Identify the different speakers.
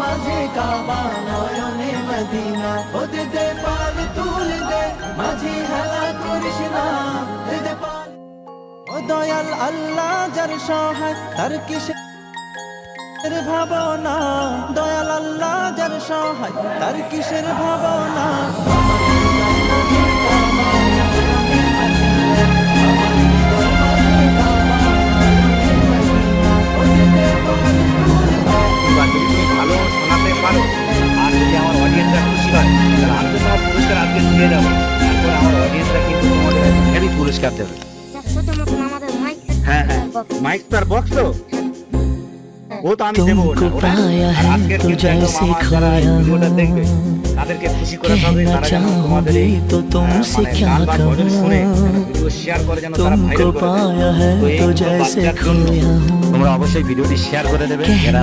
Speaker 1: মাঝে কাবা নয়নে মদিনা দে পাল, তুল দে, মাঝে হেলা দয়াল আল্লাহ, যার সহায়, তার কিসের ভাবনা? দয়াল আল্লাহ, যার সহায়, তার কিসের ভাবনা?
Speaker 2: তোমরা অবশ্যই ভিডিওটি শেয়ার করে দেবে। এরা